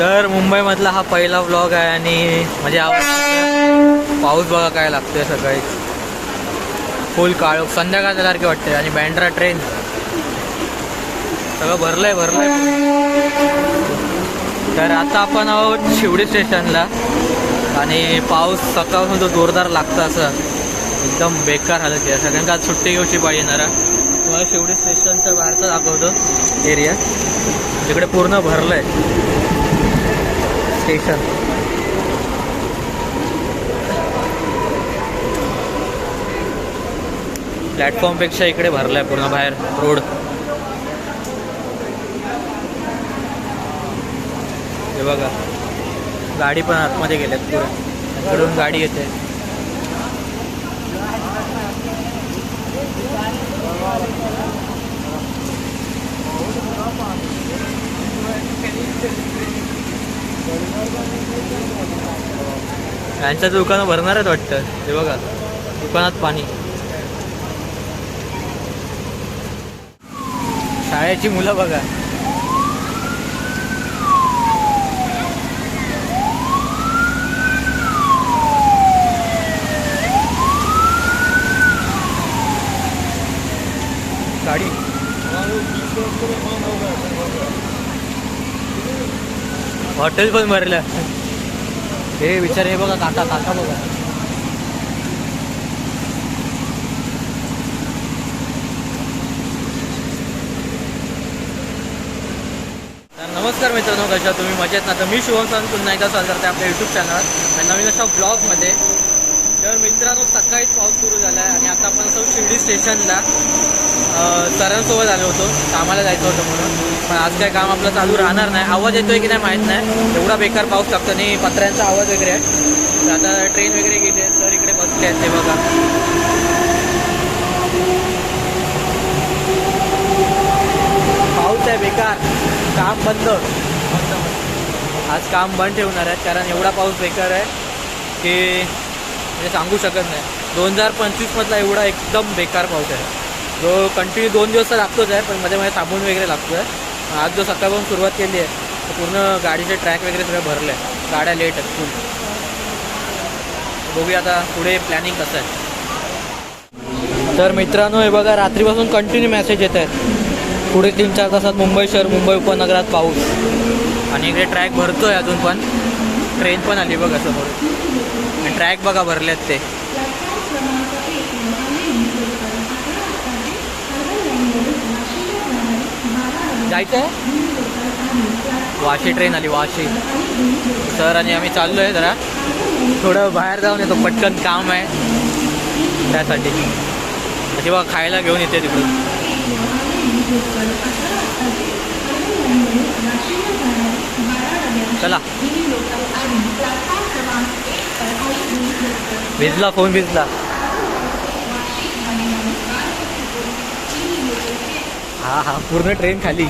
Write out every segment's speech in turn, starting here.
तर मुंबईमधला हा पहिला व्लॉग आहे आणि म्हणजे पाऊस बघा काय लागतोय सकाळी. फुल काळ संध्याकाळ झाल्यासारखी वाटते आणि बँड्रा ट्रेन सगळं भरलंय भरलंय. तर आता आपण आहोत शिवडी स्टेशनला. आणि पाऊस सकाळपासून तो जोरदार लागतं असं. एकदम बेकार हालत आहे. सगळ्यांना आज सुट्टी घेऊची पाहिजे येणारा तुम्हाला शिवडी स्टेशनच्या बाहेरचा दाखवतो. एरिया तिकडे पूर्ण भरलंय. स्टेशन. प्लॅटफॉर्मपेक्षा इकडे भरलाय पूर्ण बाहेर रोड. हे बघा. गाडी पण आतमध्ये गेल्यात पुढे. इकडून गाडी येते. यांच्या दुकानं भरणार आहेत वाटतं. हे बघा दुकानात पाणी. शाळेची मुलं बघा. गाडी. हॉटेल पण भरलं. हे विचार हे बघा काका काका बघा. तर नमस्कार मित्रांनो कशा तुम्ही मजेत ना? तर मी शुभम सर पुन्हा एकदा स्वागत करते आपल्या यूट्यूब चॅनल आणि नवीन अशा ब्लॉगमध्ये तर मित्रांनो सकाळीच पाऊस सुरू झाला आहे आणि आता आपण असं शिर्डी स्टेशनला. सरांसोबत आलो होतो. कामाला जायचं होतं म्हणून. पण आज काय काम आपलं चालू राहणार नाही. आवाज येतोय की नाही माहीत नाही. एवढा बेकार पाऊस लागतो आणि पत्र्यांचा आवाज वगैरे आहे. तर आता ट्रेन वगैरे गेली आहे सर इकडे बसले आहेत ते बघा. पाऊस आहे बेकार. काम बंद. आज काम बंद ठेवणार आहेत. कारण एवढा पाऊस बेकार आहे की सांगू शकत नाही. दोन हजार पंचवीसमधला एवढा एकदम बेकार पाऊस आहे. जो कंटिन्यू दोन दिवस तर लागतोच आहे पण मध्ये मध्ये थांबून वगैरे लागतो आहे आज जो सकाळपासून सुरुवात केली आहे तर पूर्ण गाडीचे ट्रॅक वगैरे सगळं भरलं आहे गाड्या लेट आहेत फुल बघूया आता पुढे प्लॅनिंग कसं आहे. तर मित्रांनो हे बघा रात्रीपासून कंटिन्यू मेसेज येत आहेत. पुढे तीन चार तासात मुंबई शहर मुंबई उपनगरात पाऊस. आणि इकडे ट्रॅक भरतो आहे अजून पण. ट्रेन पण आली बघा समोर. आणि ट्रॅक बघा भरले आहेत ते. जायचं आहे वाशी ट्रेन आली वाशी. सर आणि आम्ही चाललो आहे जरा. थोडं बाहेर जाऊन येतो पटकन काम आहे. त्यासाठी. म्हणजे बघा खायला घेऊन येते तिकडून. चला. भिजला फोन भिजला. हा हा पूर्ण ट्रेन खाली.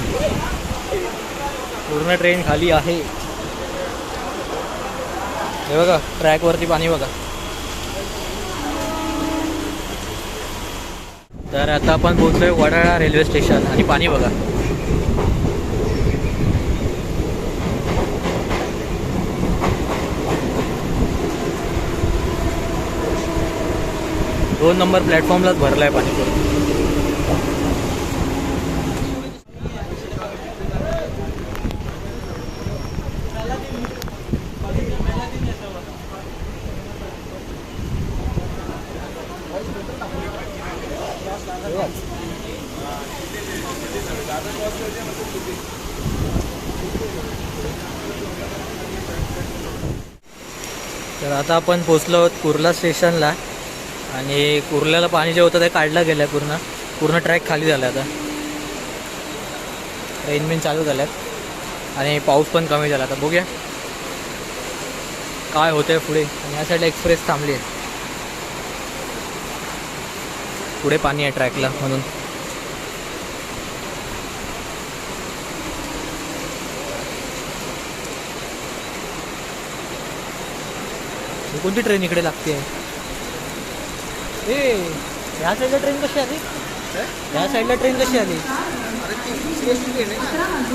पूर्ण ट्रेन खाली आहे. हे बघा ट्रॅकवरती पाणी बघा. तर आता आपण पोहोचलोय वडाळा रेल्वे स्टेशन आणि पाणी बघा. दोन नंबर प्लॅटफॉर्मलाच भरलाय पाणी. तर आता आपण पोचलो आहोत कुर्ला स्टेशनला. आणि कुर्ल्याला पाणी जे होतं ते काढलं गेलं आहे पूर्ण. पूर्ण ट्रॅक खाली झाला आता. ट्रेन बिन चालू झाल्यात. आणि पाऊस पण कमी झाला. आता बघूया. काय होतं आहे पुढे. आणि या साईडला एक्सप्रेस थांबली आहे. पुढे पाणी आहे ट्रॅकला म्हणून. कोणती ट्रेन इकडे लागते? ह्या साईडला ट्रेन कशी आली? ह्या साईडला ट्रेन कशी आली?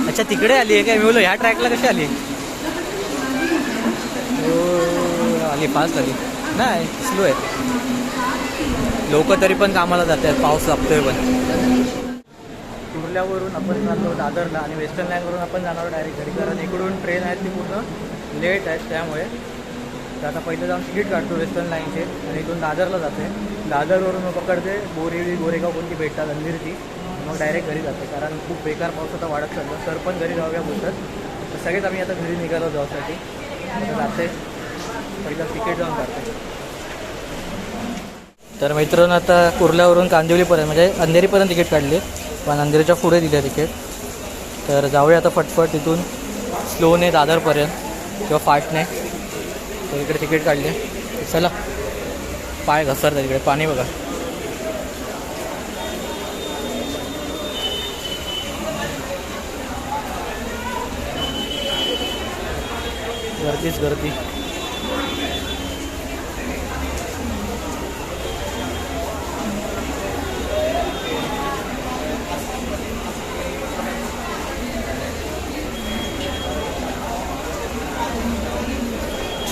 अच्छा तिकडे आली आहे काय? मी बोलो ह्या ट्रॅकला कशी आली? आली फास्ट आली. नाही स्लो आहे. लोक तरी पण कामाला जातात पाऊस लागतोय पण. कुर्ल्यावरून आपण जातो दादरला आणि वेस्टर्न लाईनवरून आपण जाणार डायरेक्ट घरी कारण इकडून ट्रेन आहेत ती पूर्ण लेट आहेत त्यामुळे तर आता पहिलं जाऊन तिकीट काढतो वेस्टर्न लाईनचे आणि इथून दादरला जाते दादरवरून मग पकडते बोरिवली गोरेगाव कोणती भेटतात अंधेरची मग डायरेक्ट घरी जाते कारण खूप बेकार पाऊस आता वाढत चाललं. सर पण घरी जाऊया बोलतात. तर सगळेच आम्ही आता घरी निघालो जाऊसाठी. जाते पहिलं तिकीट जाऊन जाते तर मित्रांनो आता कुर्ल्यावरून कांदिवलीपर्यंत म्हणजे अंधेरीपर्यंत तिकीट काढली. पण अंधेरीच्या पुढे दिले तिकीट. तर जाऊया आता फटफट तिथून स्लोने दादरपर्यंत किंवा फाटने तर इकडे तिकीट काढले. चला. पाय घसरतात इकडे. पाणी बघा. गर्दीच गर्दी.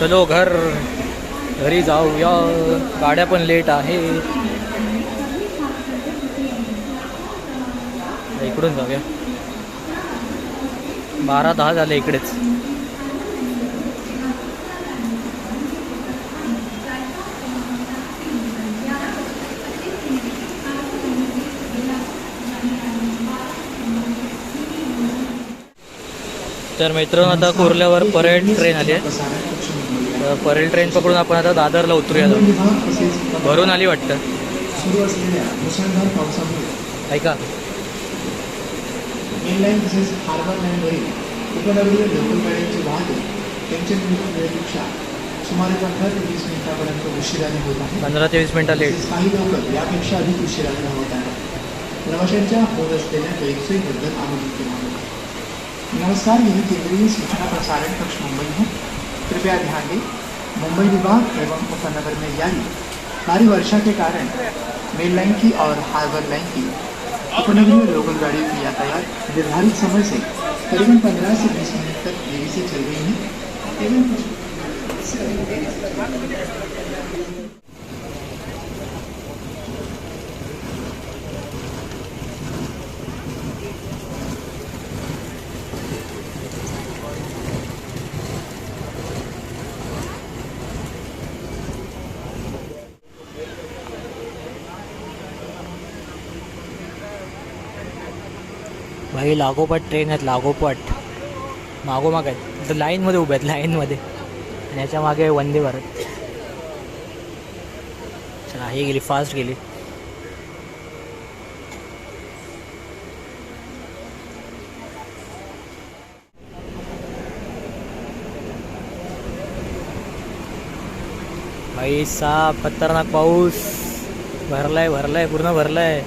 चलो घर घरी जाऊया गाड्या पण लेट आहे इकडून जाऊया. बारा दहा झाले इकडेच. तर मित्रांनो आता कुर्ल्यावर परेड ट्रेन आली आहे. तर परेल ट्रेन पकडून आपण आता दादरला उतरूया भरून आली वाटतं. ऐका. मेनलाईन तसेच हार्बर लाईनवरील उपनगरीय लोकल गाड्यांची वाहतूक त्यांच्या नियोजन वेळेपेक्षा सुमारे पंधरा ते वीस मिनिटापर्यंत उशिराने होत आहे. पंधरा ते वीस मिनटं लेट काही लोकल यापेक्षा अधिक उशिराने धावत आहेत. प्रवाशांच्या होत असलेल्या गैरसोयीबद्दल आम्ही नमस्कार यही केंद्रीय सूचना प्रसारण कक्ष मुंबई है। कृपया ध्यान दें, मुंबई विभाग एवं उपनगर में जारी भारी वर्षा के कारण मेन लाइन की और हार्बर लाइन की उपनगरीय लोकल गाड़ियों की यातायात निर्धारित समय से करीबन 15 से 20 मिनट तक देरी से चल रही है। एवं भाई लागोपाठ ट्रेन आहेत लागोपाठ. मागोमाग आहेत. तर लाईनमध्ये उभे आहेत लाईनमध्ये आणि याच्या मागे वंदे भारत. चला ही गेली फास्ट गेली. भाई साप खतरनाक पाऊस. भरलाय भरलाय पूर्ण भरलाय.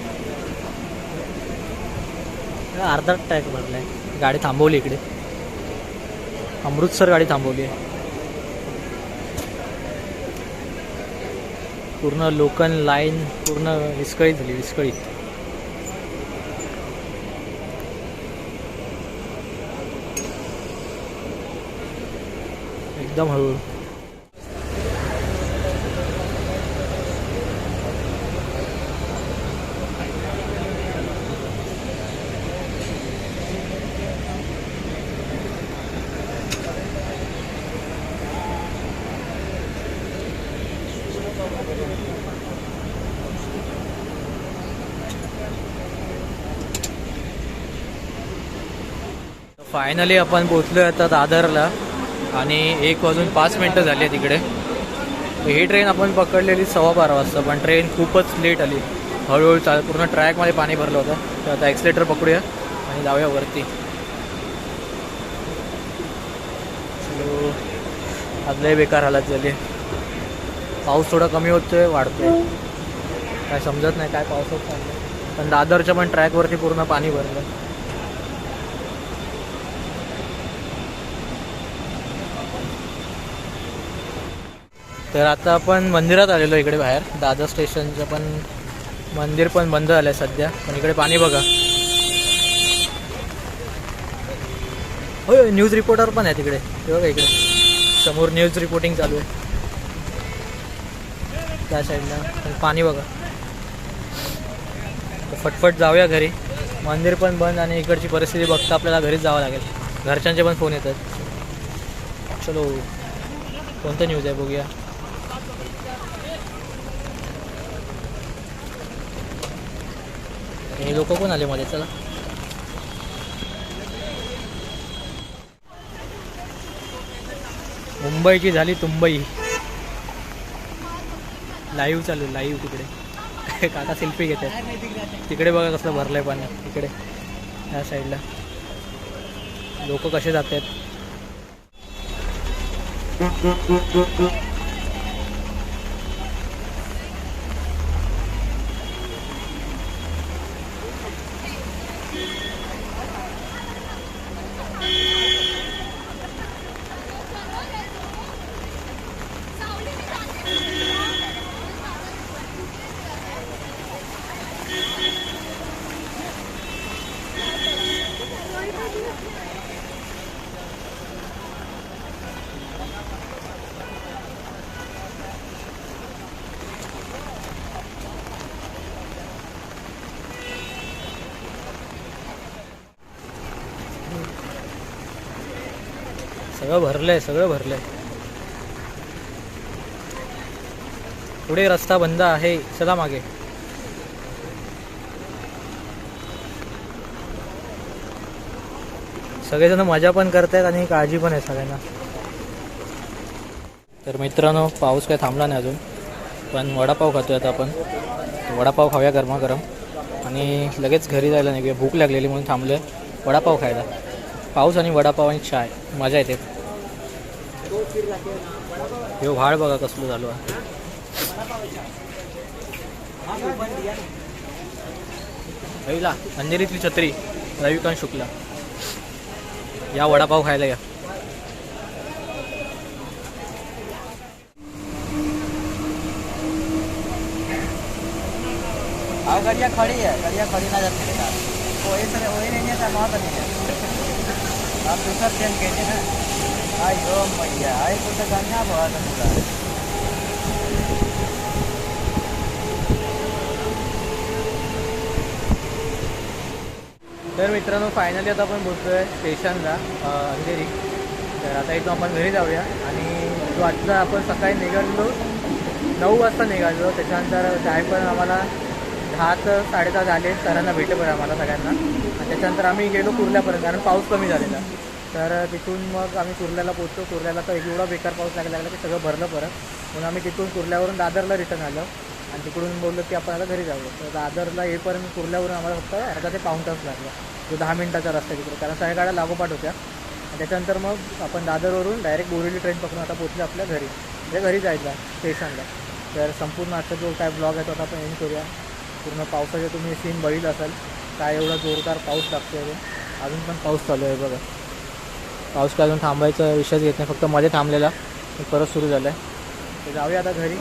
अर्धा टॅक भरलाय. गाडी थांबवली इकडे. अमृतसर गाडी थांबवली आहे. पूर्ण लोकल लाईन पूर्ण विस्कळीत झाली विस्कळीत. एकदम हळू फायनली आपण पोचलो आता दादरला. आणि एक वाजून पाच मिनटं झाली आहे तिकडे. ही ट्रेन आपण पकडलेली सव्वा बारा वाजता पण ट्रेन खूपच लेट आली. हळूहळू चाल पूर्ण ट्रॅकमध्ये पाणी भरलं होतं. तर आता एक्सिलेटर पकडूया आणि जाऊया वरती. चलो आज लय बेकार हालत झाली. पाऊस थोडा कमी होतोय वाढतोय. काय समजत नाही काय पावसात चाललं पण दादरच्या पण ट्रॅकवरती पूर्ण पाणी भरलं. तर आता आपण मंदिरात आलेलो इकडे बाहेर. दादर स्टेशनचं पण मंदिर पण बंद झालं आहे सध्या. पण इकडे पाणी बघा. होय न्यूज रिपोर्टर पण आहे तिकडे हे बघा इकडे. समोर न्यूज रिपोर्टिंग चालू आहे. त्या साईडला पाणी बघा. फटफट जाऊया घरी. मंदिर पण बंद आणि इकडची परिस्थिती बघता आपल्याला घरीच जावं लागेल. घरच्यांचे पण फोन येतात. चलो कोणतं न्यूज आहे बघूया. हे लोक कोण आले मध्ये? चला. मुंबईची झाली तुंबई. लाईव्ह चालू लाईव्ह तिकडे. काका सेल्फी घेतात. तिकडे बघा कसलं भरलंय पाणी तिकडे. ह्या साईडला लोक कसे जात आहेत सगळं भरलं आहे सगळं भरलं आहे पुढे रस्ता बंद आहे चला मागे. सगळेजण मजा पण करतायत आणि काळजी पण आहे सगळ्यांना. तर मित्रांनो पाऊस काय थांबला नाही अजून पण वडापाव खातोय आता आपण. वडापाव खाऊया गरमागरम. आणि लगेच घरी जायला नाही भूक लागलेली म्हणून थांबलोय. वडापाव खायला. पाऊस आणि वडापाव आणि चाय मजा येते. ह्यो व्हाळ बघा कसलं झालो. पहिला अंधेरीतली छत्री रविकांत शुक्ला. या वडापाव खायला या. गड़िया खड़ी है गड़िया खड़ी ना जाती है वही सर वही नहीं है वहाँ पर आप दूसरा ट्रेन कहते आई हो मैया आई कुछ गाड़ियाँ बहुत तर मित्रांनो फायनली आता आपण बोलतोय स्टेशनला अंधेरी. तर आता इथून आपण घरी जाऊया. आणि जो आजचा आपण सकाळी निघालो नऊ वाजता निघालो. त्याच्यानंतर जाय पण आम्हाला दहा तर साडेदहा झाले. सरांना भेटेपर्यंत आम्हाला सगळ्यांना. आणि त्याच्यानंतर आम्ही गेलो कुर्ल्यापर्यंत कारण पाऊस कमी झालेला. तर तिथून मग आम्ही कुर्ल्याला पोहोचलो. कुर्ल्याला तर एवढा बेकार पाऊस लागला लागला की सगळं भरलं परत. म्हणून आम्ही तिथून कुर्ल्यावरून दादरला रिटर्न आलो. आणि तिकडून बोललो की आपण आता घरी जाऊ. तर दादरला येईपर्यंत कुर्ल्यावरून आम्हाला फक्त अर्धा ते पाऊण तास लागला. जो दहा मिनटाचा रस्ता तिकडे. कारण सगळ्या गाड्या लागोपाठ होत्या. त्याच्यानंतर मग आपण दादरवरून डायरेक्ट बोरिवली ट्रेन पकडून आता पोचलो आपल्या घरी. म्हणजे घरी जायचं स्टेशनला तर संपूर्ण आजचा जो काय ब्लॉग आहे तो आता आपण एंड करूया. पूर्ण पावसाचे तुम्ही सीन बघितलं असाल. काय एवढा जोरदार पाऊस लागतो आहे अजून पण पाऊस चालू आहे बघा. पाऊस काय अजून थांबायचा विषयच घेत नाही फक्त मध्ये थांबलेला. परत सुरू झालं आहे तर जाऊया आता घरी.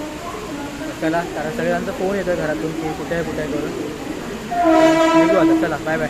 चला कारण सगळ्यांचा फोन येतो घरातून की कुठे आहे कुठे आहे करून. आता चला बाय बाय